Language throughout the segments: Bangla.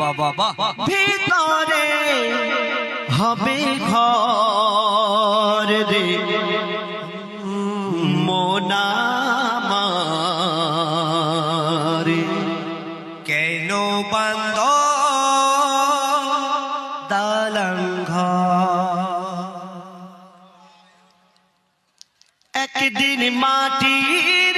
বাবা বাবা ভিতরে হবে ঘর রে। মোনামারে কেন বন্ধ? দালাঙ্ঘ একদিন মাটির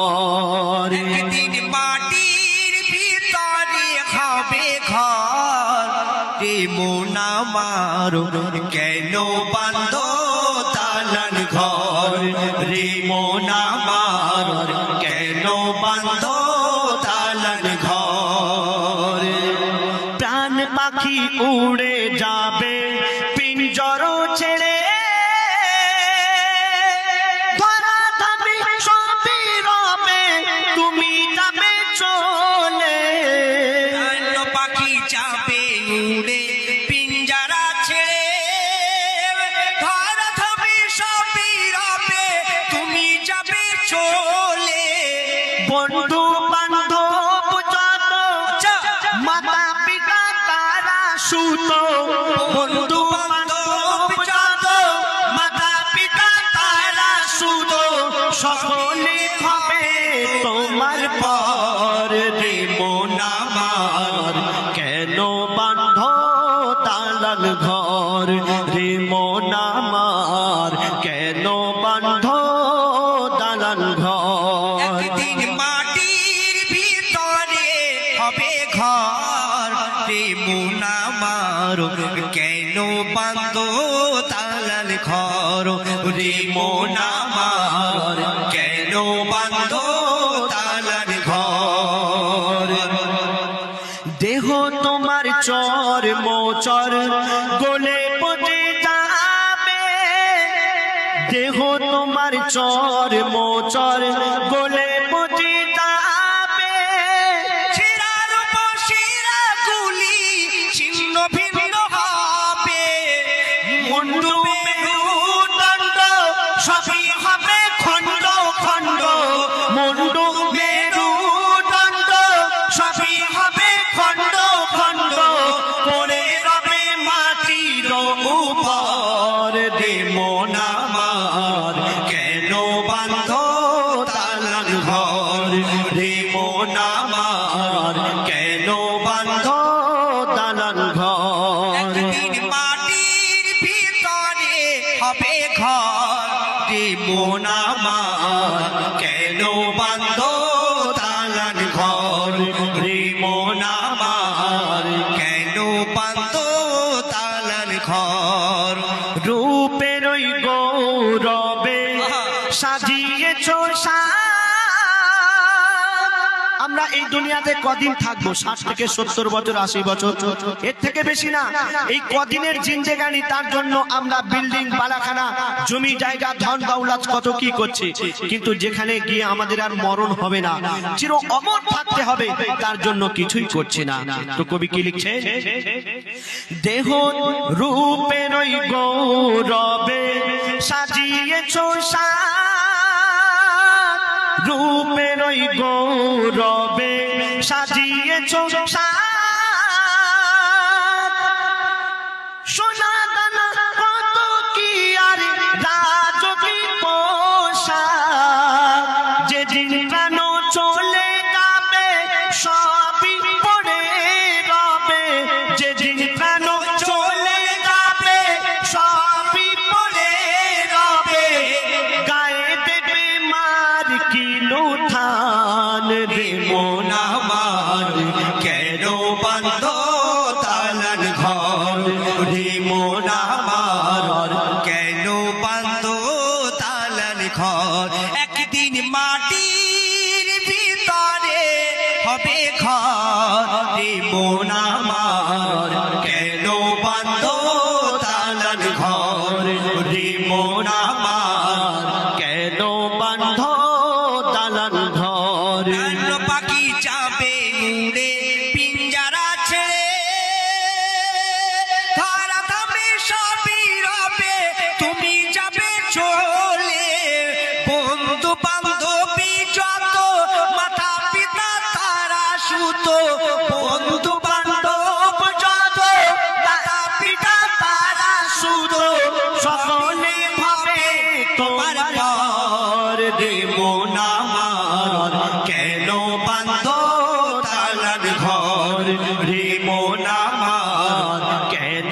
ঘর। একদিন মাটির ভিতরে হবে ঘর। রে মোনা মারো কেন বান্ধ দালান ঘর? রে মোনা বন্ধু বান্ধব যত মাতা পিতা তারা সুত। বন্ধু বান্ধব যত মাতা পিতা তারা সুত। সকলে হবে তোমার পর রে মোনামার কেন বান্ধ তালাল ঘর? রে ঘর রে মুনা মারো কেন বান্ধ তালাল ঘর? রে মোনা মার কেন বান্ধ তালাল ঘর? দেহ তোমার চর মোচর, গোলে পচে যাবে। দেহ তোমার চর মোচর, গোলে পচে ঘর রে মোনামার কেন বান্ধ তালান ঘর? একদিন মাটির ভিতরে হবে ঘর রে মোনা কেন বান্ধ তালান ঘর? রে মোনা কেন বান্ধ তালান ঘর? রূপের গৌরবে সাজিয়েছ এই দুনিয়াতে কদিন থাকব? ষাট থেকে সত্তর বছর, আশি বছর। এর থেকে বেশি না। এই কদিনের জিন্দেগানি তার জন্য আমরা বিল্ডিং বালাখানা জমি, জায়গা, ধন, দৌলত, কত কি করছি? কিন্তু যেখানে গিয়ে আমাদের আর মরণ হবে না, চির অমর থাকতে হবে, তার জন্য কিছুই করছি না। তো কবি কি লিখছে? দেহ রূপের গৌরবে সাজিয়েছ সাত রূপের ওই গৌরবে সাজিয়েছ সোনা কিলো থান রে মোনা। কেন বান্ধ তালান ঘর? রে মোনা। মার কেন বান্ধ তালান ঘর? একদিন মাটির ভিতরে হবে ঘর। রে মোনা। মার কেন বান্ধ তালান ঘর? রে মোনা।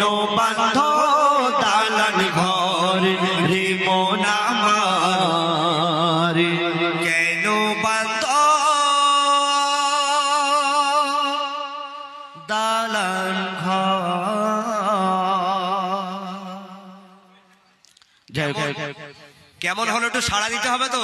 হলো বান্ধ দালান ঘর রে মন আমার। কেন বান্ধ? দালান ঘর। কেমন হলো একটু সাড়া দিতে হবে তো?